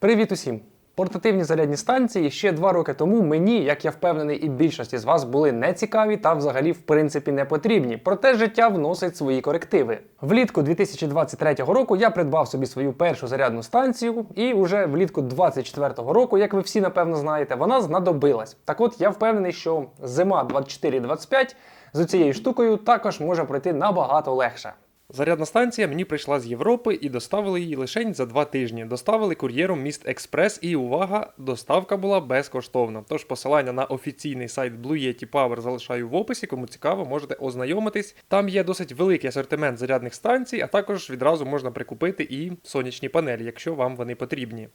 Привіт усім! Портативні зарядні станції ще два роки тому мені, як я впевнений, і більшості з вас були нецікаві та взагалі в принципі не потрібні. Проте життя вносить свої корективи. Влітку 2023 року я придбав собі свою першу зарядну станцію, і уже влітку 2024 року, як ви всі напевно знаєте, вона знадобилась. Так от я впевнений, що зима 24-25 з цією штукою також може пройти набагато легше. Зарядна станція мені прийшла з Європи і доставили її лише за два тижні. Доставили кур'єром Міст Експрес і увага, доставка була безкоштовна. Тож посилання на офіційний сайт Blue Yeti Power залишаю в описі. Кому цікаво, можете ознайомитись. Там є досить великий асортимент зарядних станцій, а також відразу можна прикупити і сонячні панелі, якщо вам вони потрібні.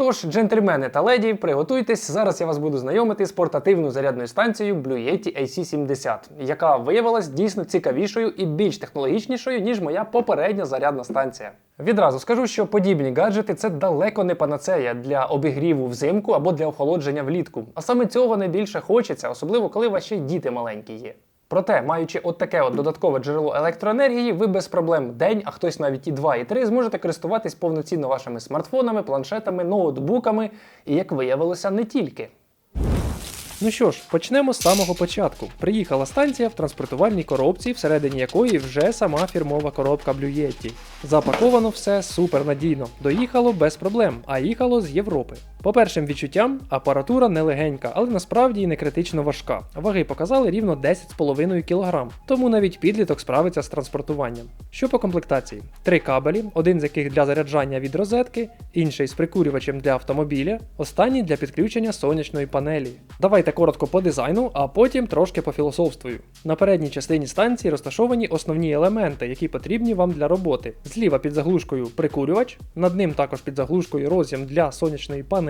Тож, джентльмени та леді, приготуйтесь. Зараз я вас буду знайомити з портативною зарядною станцією Blue Yeti AC70, яка виявилась дійсно цікавішою і більш технологічнішою, ніж моя попередня зарядна станція. Відразу скажу, що подібні гаджети це далеко не панацея для обігріву взимку або для охолодження влітку. А саме цього найбільше хочеться, особливо коли й діти маленькі є. Проте, маючи от таке от додаткове джерело електроенергії, ви без проблем день, а хтось навіть і 2, і 3 зможете користуватись повноцінно вашими смартфонами, планшетами, ноутбуками, і як виявилося, не тільки. Ну що ж, почнемо з самого початку. Приїхала станція в транспортувальній коробці, всередині якої вже сама фірмова коробка Blue Yeti. Запаковано все супер надійно. Доїхало без проблем, а їхало з Європи. По першим відчуттям, апаратура не легенька, але насправді і не критично важка. Ваги показали рівно 10,5 кг, тому навіть підліток справиться з транспортуванням. Що по комплектації? Три кабелі, один з яких для заряджання від розетки, інший з прикурювачем для автомобіля, останній для підключення сонячної панелі. Давайте коротко по дизайну, а потім трошки пофілософствую. На передній частині станції розташовані основні елементи, які потрібні вам для роботи. Зліва під заглушкою прикурювач, над ним також під заглушкою роз'єм для сонячної панелі,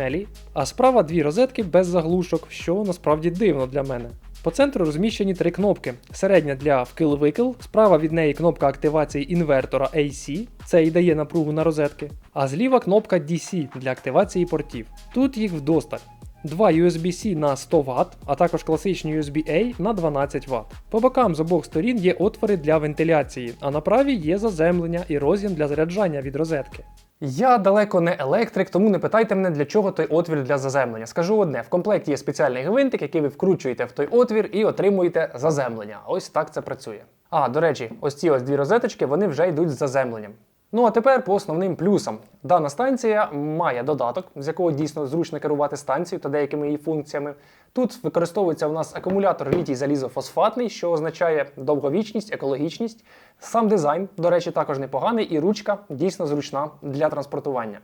а справа дві розетки без заглушок, що насправді дивно для мене. По центру розміщені три кнопки: середня для вкил-викил, справа від неї кнопка активації інвертора AC, це і дає напругу на розетки, а зліва кнопка DC для активації портів. Тут їх вдосталь. Два USB-C на 100 Вт, а також класичні USB-A на 12 Вт. По бокам з обох сторін є отвори для вентиляції, а на правій є заземлення і роз'єм для заряджання від розетки. Я далеко не електрик, тому не питайте мене, для чого той отвір для заземлення. Скажу одне: в комплекті є спеціальний гвинтик, який ви вкручуєте в той отвір і отримуєте заземлення. Ось так це працює. А, до речі, ось ці ось дві розеточки вони вже йдуть з заземленням. Ну а тепер по основним плюсам. Дана станція має додаток, з якого дійсно зручно керувати станцією та деякими її функціями. Тут використовується у нас акумулятор літій залізофосфатний, що означає довговічність, екологічність. Сам дизайн, до речі, також непоганий, і ручка дійсно зручна для транспортування.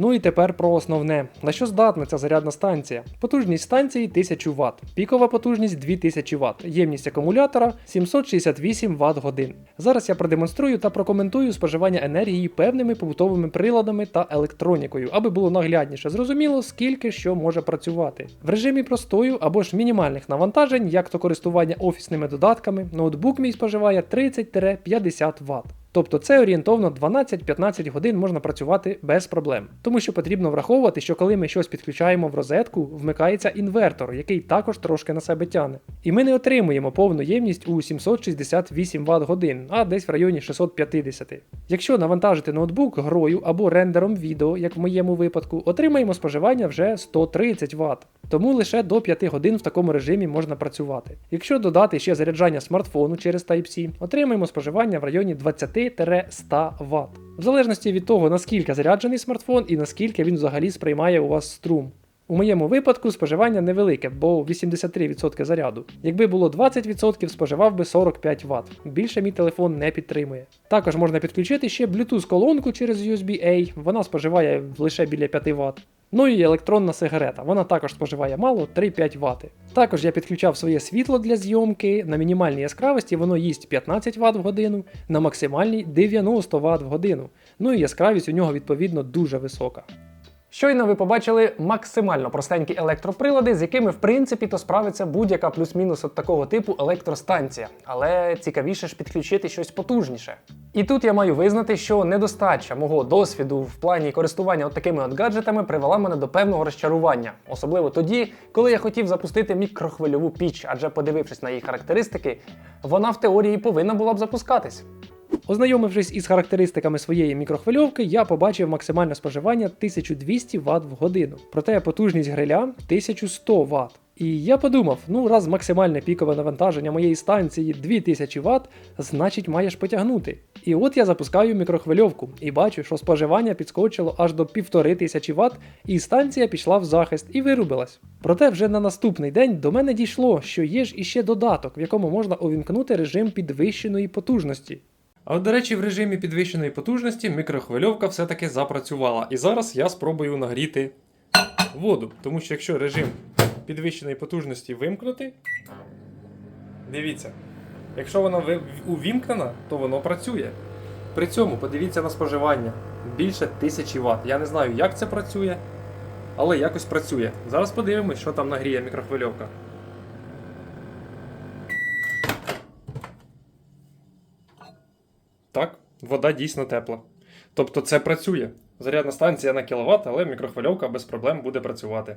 Ну і тепер про основне. На що здатна ця зарядна станція? Потужність станції 1000 Вт, пікова потужність 2000 Вт, ємність акумулятора 768 Вт годин. Зараз я продемонструю та прокоментую споживання енергії певними побутовими приладами та електронікою, аби було наглядніше зрозуміло, скільки що може працювати. В режимі простою або ж мінімальних навантажень, як то користування офісними додатками, ноутбук мій споживає 30-50 Вт. Тобто це орієнтовно 12-15 годин можна працювати без проблем. Тому що потрібно враховувати, що коли ми щось підключаємо в розетку, вмикається інвертор, який також трошки на себе тяне. І ми не отримуємо повну ємність у 768 Вт годин, а десь в районі 650. Якщо навантажити ноутбук грою або рендером відео, як в моєму випадку, отримаємо споживання вже 130 Вт. Тому лише до 5 годин в такому режимі можна працювати. Якщо додати ще заряджання смартфону через Type-C, отримаємо споживання в районі 20-100 Вт. В залежності від того, наскільки заряджений смартфон і наскільки він взагалі сприймає у вас струм. У моєму випадку споживання невелике, бо 83% заряду. Якби було 20%, споживав би 45 Вт. Більше мій телефон не підтримує. Також можна підключити ще Bluetooth-колонку через USB-A, вона споживає лише біля 5 Вт. Ну і електронна сигарета, вона також споживає мало 3-5 Вт. Також я підключав своє світло для зйомки, на мінімальній яскравості воно їсть 15 Вт в годину, на максимальній 90 Вт в годину. Ну і яскравість у нього відповідно дуже висока. Щойно ви побачили максимально простенькі електроприлади, з якими в принципі то справиться будь-яка плюс-мінус от такого типу електростанція, але цікавіше ж підключити щось потужніше. І тут я маю визнати, що недостача мого досвіду в плані користування от такими от гаджетами привела мене до певного розчарування, особливо тоді, коли я хотів запустити мікрохвильову піч, адже подивившись на її характеристики, вона в теорії повинна була б запускатись. Ознайомившись із характеристиками своєї мікрохвильовки, я побачив максимальне споживання 1200 Вт в годину, проте потужність гриля 1100 Вт. І я подумав: ну раз максимальне пікове навантаження моєї станції 2000 Вт, значить маєш потягнути. І от я запускаю мікрохвильовку і бачу, що споживання підскочило аж до 1500 Вт, і станція пішла в захист і вирубилась. Проте вже на наступний день до мене дійшло, що є ж іще додаток, в якому можна увімкнути режим підвищеної потужності. А от, до речі, в режимі підвищеної потужності мікрохвильовка все-таки запрацювала. І зараз я спробую нагріти воду. Тому що якщо режим підвищеної потужності вимкнути, дивіться, якщо вона увімкнена, то воно працює. При цьому подивіться на споживання більше 1000 Вт. Я не знаю, як це працює, але якось працює. Зараз подивимось, що там нагріє мікрохвильовка. Так, вода дійсно тепла. Тобто це працює. Зарядна станція на кіловат, але мікрохвильовка без проблем буде працювати.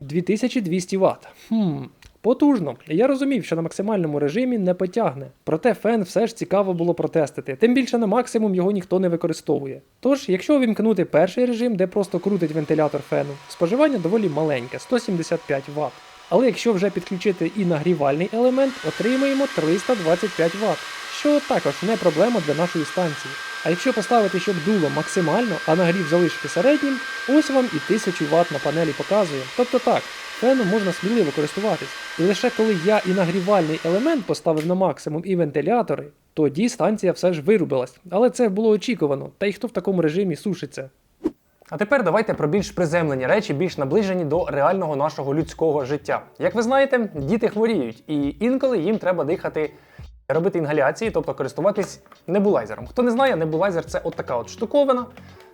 2200 Вт. Хм, потужно. Я розумів, що на максимальному режимі не потягне. Проте фен все ж цікаво було протестити. Тим більше на максимум його ніхто не використовує. Тож, якщо увімкнути перший режим, де просто крутить вентилятор фену, споживання доволі маленьке 175 Вт. Але якщо вже підключити і нагрівальний елемент, отримаємо 325 Вт, що також не проблема для нашої станції. А якщо поставити, щоб дуло максимально, а нагрів залишити середнім, ось вам і 1000 Вт на панелі показує. Тобто так, феном можна сміливо користуватись. І лише коли я і нагрівальний елемент поставив на максимум і вентилятори, тоді станція все ж вирубилась. Але це було очікувано, та й хто в такому режимі сушиться. А тепер давайте про більш приземлені речі, більш наближені до реального нашого людського життя. Як ви знаєте, діти хворіють, і інколи їм треба дихати, робити інгаляції, тобто користуватись небулайзером. Хто не знає, небулайзер це от така от штуковина.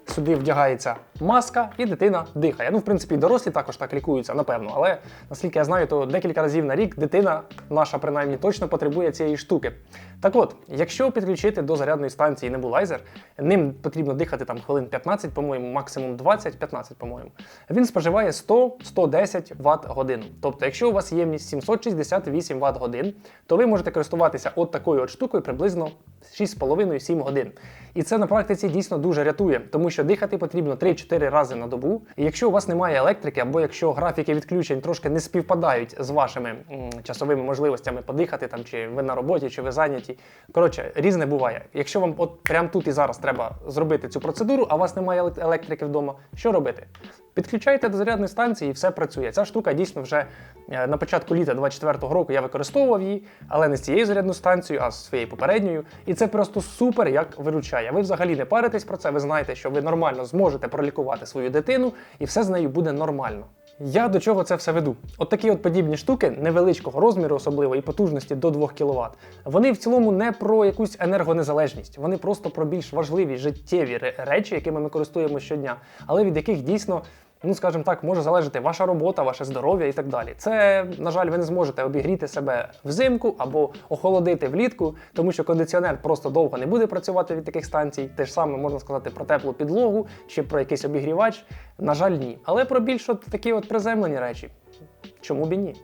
Сюди вдягається маска, і дитина дихає. Ну, в принципі, дорослі також так лікуються, напевно. Але наскільки я знаю, то декілька разів на рік дитина наша принаймні точно потребує цієї штуки. Так от, якщо підключити до зарядної станції небулайзер, ним потрібно дихати там хвилин 15, по-моєму, максимум 20-15, по-моєму. Він споживає 100-110 Вт годину. Тобто, якщо у вас ємність 768 Вт годин, то ви можете користуватися от такою от штукою приблизно 6,5-7 годин. І це на практиці дійсно дуже рятує, тому що дихати потрібно 3-4 рази на добу. І якщо у вас немає електрики, або якщо графіки відключень трошки не співпадають з вашими м, часовими можливостями подихати, там чи ви на роботі, чи ви зайняті. Коротше, різне буває. Якщо вам от прямо тут і зараз треба зробити цю процедуру, а у вас немає електрики вдома, що робити? Підключайте до зарядної станції і все працює. Ця штука дійсно вже е, на початку літа 24-го року я використовував її, але не з цією зарядною станцією, а з своєю попередньою. І це просто супер як виручає. Ви взагалі не паритесь про це, ви знаєте, що ви нормально зможете пролікувати свою дитину, і все з нею буде нормально. Я до чого це все веду? От такі от подібні штуки невеличкого розміру, особливо і потужності до 2 кВт. Вони в цілому не про якусь енергонезалежність, вони просто про більш важливі життєві речі, якими ми користуємося щодня, але від яких дійсно. Ну, скажімо так, може залежати ваша робота, ваше здоров'я і так далі. Це, на жаль, ви не зможете обігріти себе взимку або охолодити влітку, тому що кондиціонер просто довго не буде працювати від таких станцій. Те ж саме можна сказати про теплу підлогу чи про якийсь обігрівач. На жаль, ні. Але про більш от такі от приземлені речі. Чому б і ні?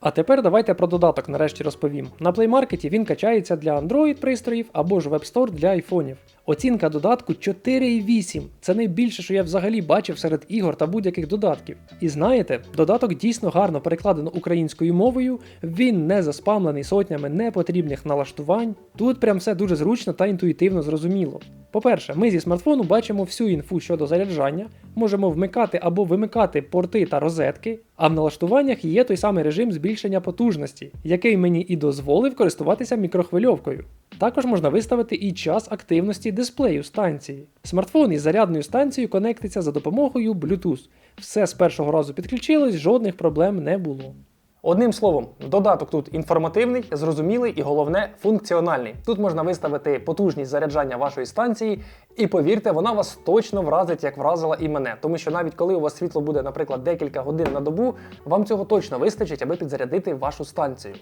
А тепер давайте про додаток нарешті розповім. На Market він качається для Android пристроїв або ж Web Store для айфонів. Оцінка додатку 4,8. Це найбільше, що я взагалі бачив серед ігор та будь-яких додатків. І знаєте, додаток дійсно гарно перекладено українською мовою, він не заспамлений сотнями непотрібних налаштувань. Тут прям все дуже зручно та інтуїтивно зрозуміло. По-перше, ми зі смартфону бачимо всю інфу щодо заряджання, можемо вмикати або вимикати порти та розетки, а в налаштуваннях є той самий режим збільшення потужності, який мені і дозволив користуватися мікрохвильовкою. Також можна виставити і час активності дисплею станції. Смартфон із зарядною станцією конектиться за допомогою Bluetooth. Все з першого разу підключилось, жодних проблем не було. Одним словом, додаток тут інформативний, зрозумілий і головне функціональний. Тут можна виставити потужність заряджання вашої станції, і повірте, вона вас точно вразить, як вразила і мене. Тому що навіть коли у вас світло буде, наприклад, декілька годин на добу, вам цього точно вистачить, аби підзарядити вашу станцію.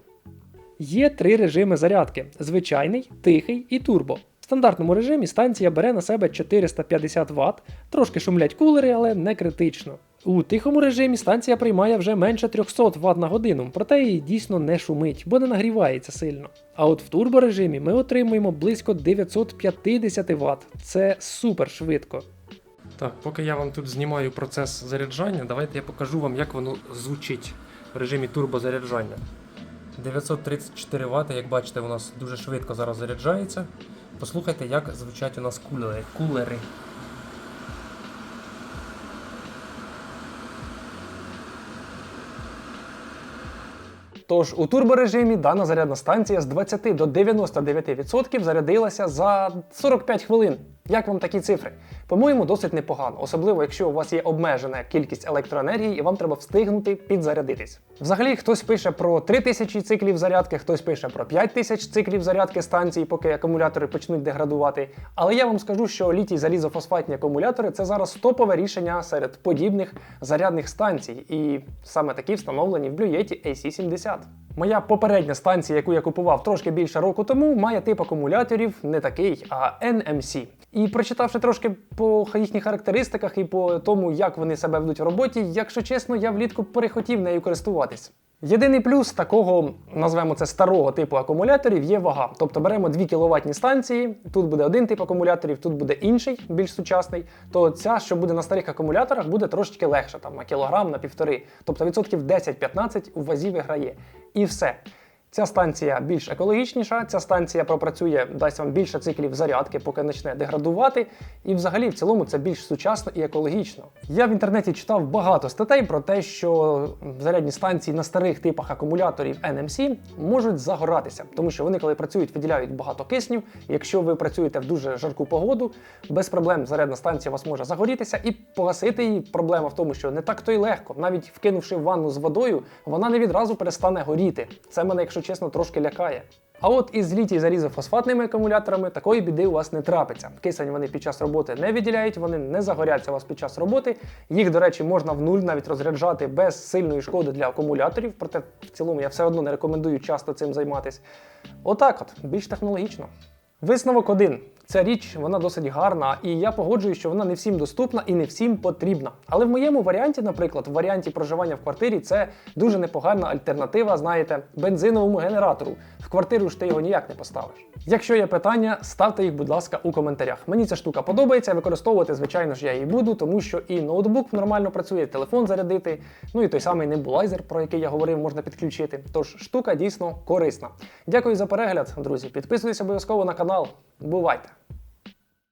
Є три режими зарядки: звичайний, тихий і турбо. Стандартному режимі станція бере на себе 450 Вт, трошки шумлять кулери, але не критично. У тихому режимі станція приймає вже менше 300 Вт на годину, проте і дійсно не шумить, бо не нагрівається сильно. А от в турборежимі ми отримуємо близько 950 Вт. Це супер швидко. Так, поки я вам тут знімаю процес заряджання, давайте я покажу вам, як воно звучить в режимі турбозаряджання. 934 Вт, як бачите, у нас дуже швидко зараз заряджається. Послухайте, як звучать у нас кулери. кулери. Тож у турборежимі дана зарядна станція з 20 до 99% зарядилася за 45 хвилин. Як вам такі цифри? По-моєму, досить непогано, особливо якщо у вас є обмежена кількість електроенергії і вам треба встигнути підзарядитись. Взагалі, хтось пише про 3000 циклів зарядки, хтось пише про 5000 циклів зарядки станції, поки акумулятори почнуть деградувати. Але я вам скажу, що літій залізофосфатні акумулятори це зараз топове рішення серед подібних зарядних станцій, і саме такі встановлені в Yeti AC70. Моя попередня станція, яку я купував трошки більше року тому, має тип акумуляторів не такий, а NMC. І прочитавши трошки по їхніх характеристиках і по тому, як вони себе ведуть в роботі, якщо чесно, я влітку перехотів нею користуватись. Єдиний плюс такого, назвемо це старого типу акумуляторів, є вага. Тобто беремо 2 кВт станції, тут буде один тип акумуляторів, тут буде інший, більш сучасний. То ця, що буде на старих акумуляторах, буде трошечки легша, там на кілограм, на півтори. Тобто відсотків 10-15 у вазі виграє. І все. Ця станція більш екологічніша, ця станція пропрацює, дасть вам більше циклів зарядки, поки почне деградувати. І взагалі в цілому це більш сучасно і екологічно. Я в інтернеті читав багато статей про те, що зарядні станції на старих типах акумуляторів NMC можуть загоратися, тому що вони, коли працюють, виділяють багато кисню. Якщо ви працюєте в дуже жарку погоду, без проблем зарядна станція у вас може загорітися і погасити її. Проблема в тому, що не так то й легко. Навіть вкинувши ванну з водою, вона не відразу перестане горіти. Це мене, якщо чесно, трошки лякає. А от із літій залізофосфатними акумуляторами такої біди у вас не трапиться. Кисень вони під час роботи не виділяють, вони не загоряться у вас під час роботи. Їх, до речі, можна в нуль навіть розряджати без сильної шкоди для акумуляторів, проте в цілому я все одно не рекомендую часто цим займатися. Отак от, більш технологічно. Висновок один. Ця річ вона досить гарна, і я погоджуюсь, що вона не всім доступна і не всім потрібна. Але в моєму варіанті, наприклад, в варіанті проживання в квартирі, це дуже непогана альтернатива, знаєте, бензиновому генератору. В квартиру ж ти його ніяк не поставиш. Якщо є питання, ставте їх, будь ласка, у коментарях. Мені ця штука подобається, використовувати, звичайно ж, я її буду, тому що і ноутбук нормально працює, телефон зарядити, ну і той самий небулайзер, про який я говорив, можна підключити. Тож штука дійсно корисна. Дякую за перегляд, друзі. Підписуйтесь обов'язково на канал. Бувайте!